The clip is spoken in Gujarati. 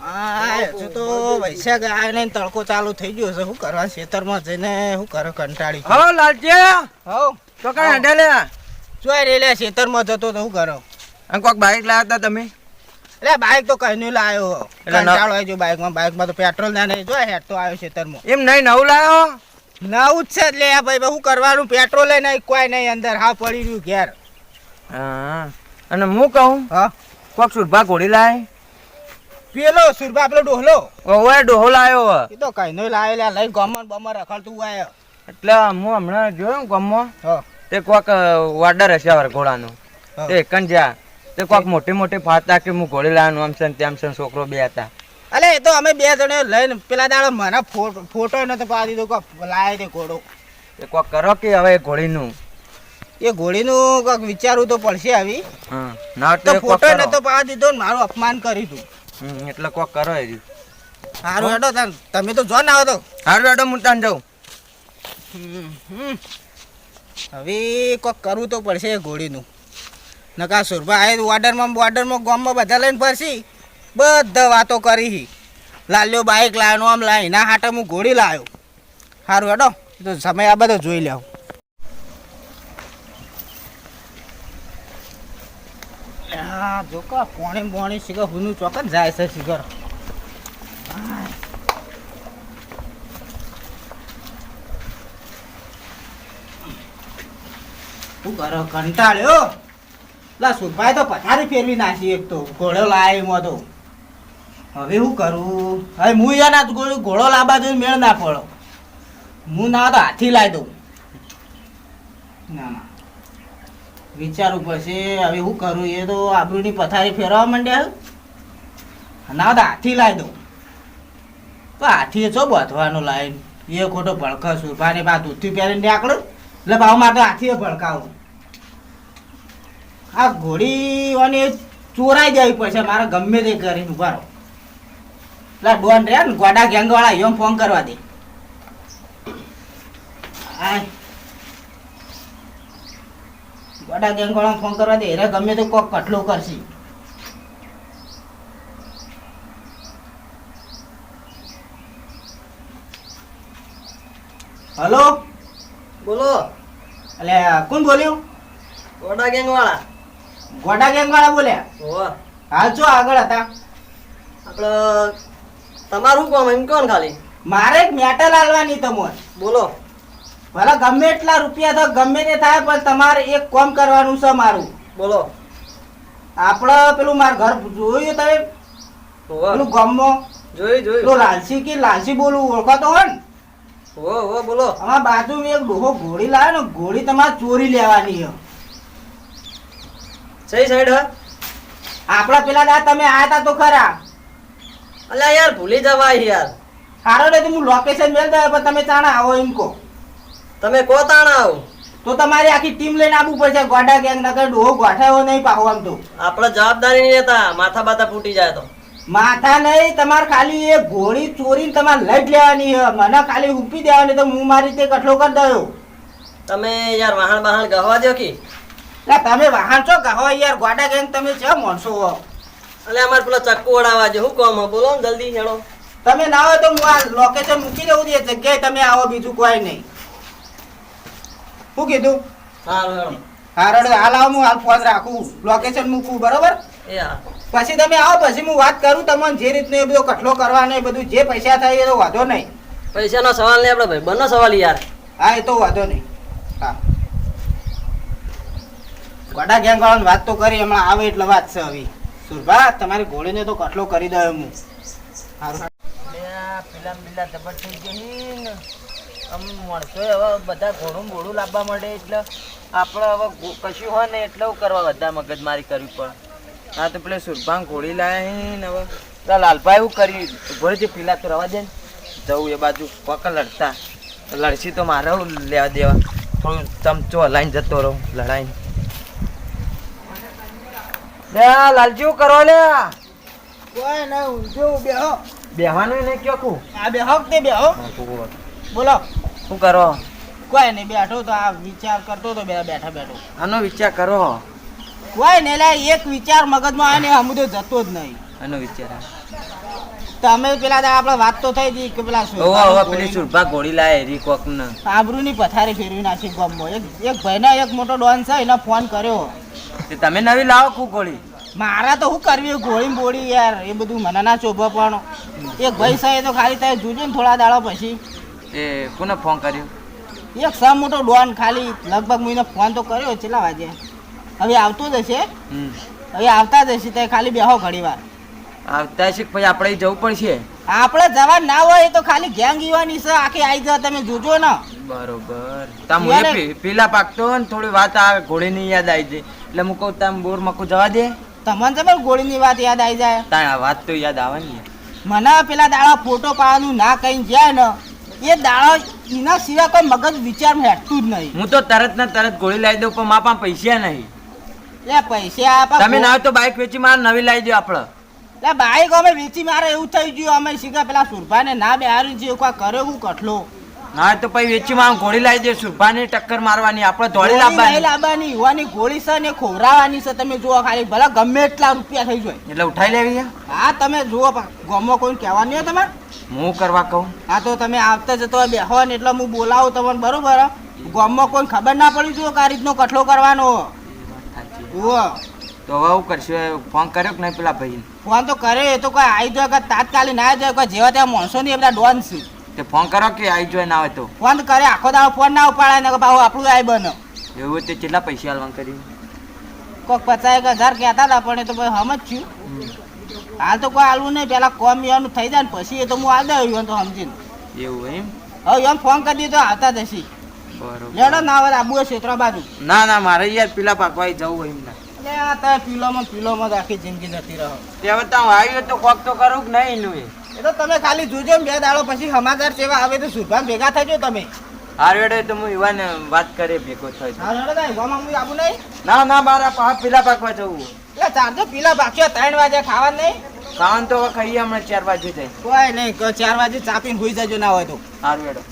હા હજુ તો વૈશાખ આવે ને તડકો ચાલુ થઈ ગયો છે. શું કરવા ખેતરમાં જઈને શું કરે કંટાળી હો લાલજી! હઉ તો કઈ હેડે લે જોઈ રે લે ખેતરમાં જતો તો શું કરો? અને કોક બાઈક લાવ્યા હતા તમે? એટલે બાઈક તો કઈ નહીં લાવ્યો એટલે કંટાળો આવી ગયો બાઈકમાં બાઈકમાં તો પેટ્રોલ ના નહીં. જોઈ હેડ તો આવ્યો ખેતરમાં. એમ નહીં નવું લાવ્યો નવું જ છે જ લે ભાઈ શું કરવાનું? પેટ્રોલ નહીં કોઈ નહીં અંદર. હા પડી રહ્યું ઘેર. હા. અને હું કહું હા. કોક સુરભા ઘોડી લાય. પેલો સુરભા પેલો ડોહલો. ઓવે ડોહો લાયો. એ તો કઈ નહીં લાવ્યો લે લઈ ગમન બમર રખડતું આયો એટલે હું હમણાં જોયું ગમો હા. તે કોક વાડર હશે વાર ઘોડાનો. તે એકન તે કોક મોટી મોટી ફાતા કે હું ઘોડી લાવવાનું આમ છે તેમ છે છોકરો બે હતા. અલે એ તો અમે બે જણે લઈને પેલા દાડો મને ફોટો નતો પાડી દીધો કે લાય તે ઘોડો. એ કોક કરો કે હવે ઘોડીનું? એ ઘોડીનું કોક વિચારવું તો પડશે આવી. હા ના તો ફોટો નતો પાડી દીધો મારું અપમાન કરી તું હમ, એટલે કોક કરો એ સારું હેડો તાન તમે તો જો ના તો. હારું હેડો હું તાન જાઉં. હવે કોક કરવું તો પડશે ઘોડીનું. નકા સુરભા આય ઓર્ડરમાં બોર્ડરમાં ગામમાં બધા લઈને ફરશી. બધા વાતો કરી લાલ્યો બાઈક લાવ્યો આમ લાવી ના હાટે હું ઘોડી લાવ્યો સારું હેડો તો સમય આ બધો જોઈ લેવું કંટાળ્યો? લા, સુભાઈ તો પથારી ફેરવી નાખી એક તો, ઘોડો લાવી એમાં તો. હવે શું કરું? હવે હું એના ઘોડો લાવવા જોઈએ મેળ ના પડો. હું ના તો હાથી લાવી દઉં. ના. વિચારવું પડશે હવે શું કરું? એ તો આબરૂની પથારી ફેરવા માંડ્યા ના તો હાથી લાવી દઉં. તો હાથી છો બધવાનો લાઈન? એ ખોટો ભડકો સુરભાને બા દૂધથી પહેરીને નીકળું. એટલે ભાવ માટે હાથીએ ભડકાવું. આ ઘોડી અને ચોરાઈ જવી પડશે મારે ગમે તે કરીને ઊભા રહો. એટલે ડોન રહ્યા ને ગોડા ગેંગવાળા એમ ફોન કરવા દે. આય. ગોડા ગેંગવાળા ફોન કરવા દે એરે ગમે તો કોક કટલો કરશે. હલો? બોલો. એટલે કોણ બોલ્યું? ગોડા ગેંગ વાળા ગોડા ગેંગવાળા બોલ્યા? હો હાલ જો આગળ હતા. આપણે તમારું કોમ એમ કોણ ખાલી? મારે મેટલ આલવાની તમને બોલો. ભલે ગમે એટલા રૂપિયા તો ગમે તે થાય પણ તમારે એક કોમ કરવાનું છે મારું. બોલો. આપણે પેલું મારું ઘર જોયું તમે? પેલું ગામમાં? જોયું પેલું લાલસી કે લાલસી બોલું ઓળખાતો હોય ને? ઓ ઓ બોલો. અમારા બાજુમાં એક ડોહો ઘોડી લાવે ને ઘોડી તમારે ચોરી લેવાની છે. સહી સાઈડ હ? આપણા પેલા દા તમે આયા તા તો ખરા. અલ્યા યાર ભૂલી જવાય યાર. સારો ને હું લોકેશન મેળ દઉં પણ તમે ચાણા આવો એમ કહો. તમે કો તાણ આવો તો તમારી આખી ટીમ લઈને આવવું પડશે. ગોડા ગેંગ નકર ડોહો ગોઠાયો નહીં પાહો આમ તો. આપણે જવાબદારી નહીં લેતા માથા બાથા ફૂટી જાય તો. માથા નહીં તમારે ખાલી એ ઘોડી ચોરીને તમારે લઈ જ લેવાની છે. મને ખાલી ઉપી દેવાની તો હું મારી રીતે કઠલો કરી દઉં. તમે યાર વાહણ બહાણ ગહવા દો કે? તમે વાહન છો? કહો યાર. ગોડા ગેંગ તમે છે માણસો હો. એટલે અમારે પેલો ચક્કુ વડાવા છે શું કોમ? બોલો ને જલ્દી હેડો તમે ના હોય તો હું આ લોકેશન મૂકી દઉં એ જગ્યાએ તમે આવો બીજું કોઈ નહીં. શું કીધું? હા રડો. હાલ આવો હું હાલ ફોન રાખું. લોકેશન મૂકું બરોબર? પછી તમે આવો પછી હું વાત કરું તમને જે રીતનું એ બધો કઠલો કરવાનો એ બધું જે પૈસા થાય એ તો વાંધો નહીં. પૈસાનો સવાલ નહીં આપણે ભાઈ બંને સવાલ યાર. હા એ તો વાંધો નહીં. હા. ગોડા ગેંગ વાળાની વાત તો કરી હમણાં આવે એટલે વાત છે હવે. સુરભા તમારી ઘોડીને તો કટલો કરી દો હું. સારું પેલા પેલા જબર થઈ ગઈ ને. આમ મળશો. હવે બધા ઘોડું ઘોડું લાવવા માંડે એટલે આપણે હવે કશું હોય ને એટલે કરવા બધા મગજમારી કરવી પડે. હા તો પેલા સુરભાંગ ઘોડી લાયા ને હવે. પેલા લાલભાઈ એવું કરી ઘોડે જે પીલા તો રવા દે ને. જવું એ બાજુ પક લડતા. લડશી તો મારે લેવા દેવા. થોડું ચમચો હલાઈને જતો રહું લડાઈને. લાલજી કરો લે કોઈ ઊંધો બેહો. બેહવાનું નહીં કયો કું આ બેહો કે તે બેહો? બોલો. શું કરો? કોઈ નહીં બેઠો તો આ વિચાર કરતો તો બે બેઠા બેઠો. આનો વિચાર કરો. કોઈ નહીં લે એક વિચાર મગજમાં આવે ને તો જતો જ નહીં. આનો વિચાર. તમે પેલા આપણે વાત તો થઈ હતી કે પેલા ઓહો સુરપાની પેલી સુરભા ગોળી લાય રી કોક ને આબરૂની પથારી ફેરવી નાખી ગમો એક એક ભાઈને એક મોટો ડોન છે એને ફોન કર્યો. તે તમે નવી લાવો કુ ગોળી? મારા તો શું કરવી? ગોળી બોળી યાર એ બધું મને ના શોભે પણ. એક ભાઈ સાહેબ તો ખાલી તારે જોજો ને થોડા દાડા પછી. એ કોને ફોન કર્યો? એક સા મોટો ડોન ખાલી લગભગ મહિનો ફોન તો કર્યો છેલ્લા વાગે. હવે આવતો જ હશે. હવે આવતા જ હશે તે ખાલી બેહો ઘડી વાર આવતા છે પછી આપણે જવું પડશે આપણે જવા ના હોય તો ખાલી ગેંગ યુવાની છે આખી આવી જાય તમે જોજો ને. બરોબર. તમે પે- પેલા પાકતો ને થોડી વાત આવે ઘોડીની યાદ આવી જાય. એટલે હું કહું તમે બોર મકું જવા દે. તમને જબર ગોળીની વાત યાદ આવી જાય? તાણ વાત તો યાદ આવે મને પેલા દાડા ફોટો પાડવાનું ના કઈ જાય ને. એ દાડા એના સિવાય કોઈ મગજ વિચાર હેઠતું જ નહીં. હું તો તરત ને તરત ગોળી લાવી દઉં પણ મારા પાસે પૈસા નહીં. લે પૈસા આપા તમે ના તો બાઇક વેચી મારે નવી લાવી દો આપણે લે બાઈક અમે વેચી મારે એવું થઈ ગયું અમે સીધા પેલા સુરભાને ના બેહારી છે કોઈ કરે હું કઠલો. ના તો પછી વેચી માં ગોળી લાવી દે સુરભાની ટક્કર મારવાની આપણે દોડી ગોળી લાવવાની. લાવવાની યુવાની ગોળી છે ને ખોવરાવાની છે. તમે જુઓ ખાલી ભલે ગમે એટલા રૂપિયા થઈ જાય. એટલે ઉઠાઈ લેવી? હા? તમે જુઓ ગામમાં કોઈ કહેવાનું હોય તમારે? હું કરવા કહું? હા તો તમે આવતા જતો બેહો ને એટલે હું બોલાવું તમને બરોબર? ગામમાં કોઈ ખબર ના પડી જુઓ કે આ રીતનો કઠલો કરવાનો જુઓ. તો હવે હું કરશું ફોન કર્યો કે નહીં પેલા ભાઈ ફોન તો કરે એ તો કોઈ આવી જાય તાત્કાલિક ના જાય કોઈ જેવા ત્યાં માણસો નહીં એ બધા ડોન છે. તે ફોન કરો કે આવી જોઈ ના હોય તો. ફોન કરે આખો દાડો ફોન ના ઉપાડે ને બાહુ આપણું આઈ બનો. એવું તો કેટલા પૈસા હાલવાનું કરી કોઈક પચાસ એક હજાર કહેતા હતા પણ એ તો ભાઈ હમ હાલ તો કોઈ આલવું નહીં પેલા કોમ એનું થઈ જાય ને પછી એ તો હું આલ દઉં એમ તો સમજીને. એવું એમ? હવે એમ ફોન કરી દીધો આવતા જશી. લેડો ના આવે આબુ ક્ષેત્ર બાજુ. ના ના મારે યાર પેલા પાકવા જવું હોય એમને એટલે આ તારે પીલોમાં પીલોમાં આખી જિંદગી જતી રહો. તે હવે તો આવ્યો તો કોક તો કરું કે નહીં એનું એ તો તમે ખાલી જોજો ને બે દાડો પછી સમાચાર સેવા આવે તો સુભાન ભેગા થજો તમે. હાર વેડે તો હું યુવાન વાત કરે ભેગો થઈ હા હું આબુ નહીં. ના ના મારા પા પીલા પાકવા જવું. એટલે ચારજો પીલા બાકી ત્રણ વાગે ખાવા નહીં. ખાવાનું તો ખાઈએ હમણાં ચાર વાગે જાય કોઈ નહીં ચાર વાગે ચાપીને હોઈ જજો ના હોય તો. હાર વેડો.